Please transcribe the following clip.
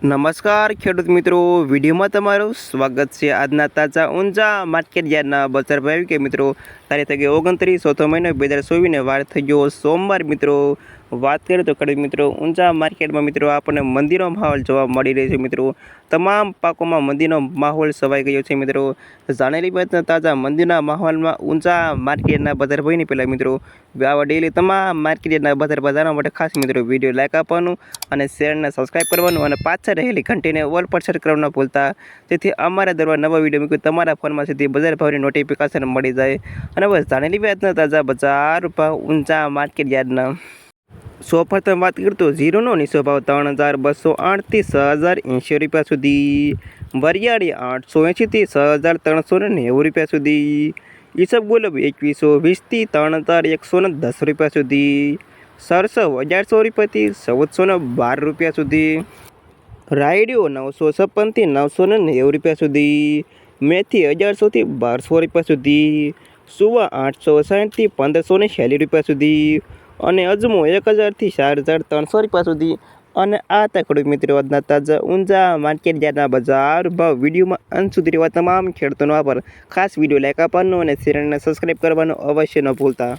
નમસ્કાર, ખેડૂત મિત્રો. વિડીયોમાં તમારું સ્વાગત છે આજના તાજા ઊંઝા માર્કેટ યાર્ડના બજાર ભાવ કે મિત્રો, તારીખ થઈ ગઈ ઓગણત્રીસ, ચોથો મહિનો બે હજાર ચોવીસને વાર થઈ ગયો. સોમવાર મિત્રો વાત કરીએ તો ખેડૂત મિત્રો ઊંચા માર્કેટમાં મિત્રો આપણને મંદિરનો માહોલ જોવા મળી રહ્યો છે મિત્રો. તમામ પાકોમાં મંદિરનો માહોલ સવાઈ ગયો છે મિત્રો. જાણેલી બાબતના તાજા મંદિરના માહોલમાં ઊંચા માર્કેટના બજાર ભાવની પહેલાં મિત્રો. આવા ડેલી તમામ માર્કેટના બજાર બજારવા માટે ખાસ મિત્રો વીડિયો લાઇક આપવાનું અને શેરને સબસ્ક્રાઈબ કરવાનું અને પાછળ રહેલી ઘંટીને ઓલ પર સેટ ન ભૂલતા. જેથી અમારા દરવા નવા વીડિયો મૂકી તમારા ફોનમાં સીધી બજાર ભાવની નોટિફિકેશન મળી જાય. અને બસ જાણેલી બાબતના તાજા બજાર ભાવ ઊંચા માર્કેટ યાર્ડના. સો પ્રથમ વાત તો ઝીરોનો નીચો ભાવ ત્રણ હજાર બસો આઠથી છ હજાર એંશી રૂપિયા સુધી. વરિયાળી આઠસો એંશીથી છ હજાર ત્રણસો ને નેવું રૂપિયા સુધી. ઈસબ ગુલબ એકવીસો વીસથી ત્રણ હજાર એકસો ને દસ રૂપિયા સુધી. સરસો અગિયારસો રૂપિયાથી ચૌદસો ને બાર રૂપિયા સુધી. રાયડીઓ નવસો છપ્પનથી નવસો ને નેવું રૂપિયા સુધી. મેથી અગિયારસોથી બારસો રૂપિયા સુધી. સુવા આઠસો સાઠથી પંદરસો ને રૂપિયા સુધી. અને અજમો એક હજારથી ચાર હજાર ત્રણસો રૂપિયા સુધી. અને આ તકડું મિત્રો આજના તાજા ઊંઝા માર્કેટ યાર્ડના બજાર ભાવ વિડીયોમાં અંત સુધી રહેવા તમામ ખેડૂતોનો આભાર. ખાસ વીડિયો લાઈક આપવાનો અને ચેનલને સબસ્ક્રાઈબ કરવાનો અવશ્ય ન ભૂલતા.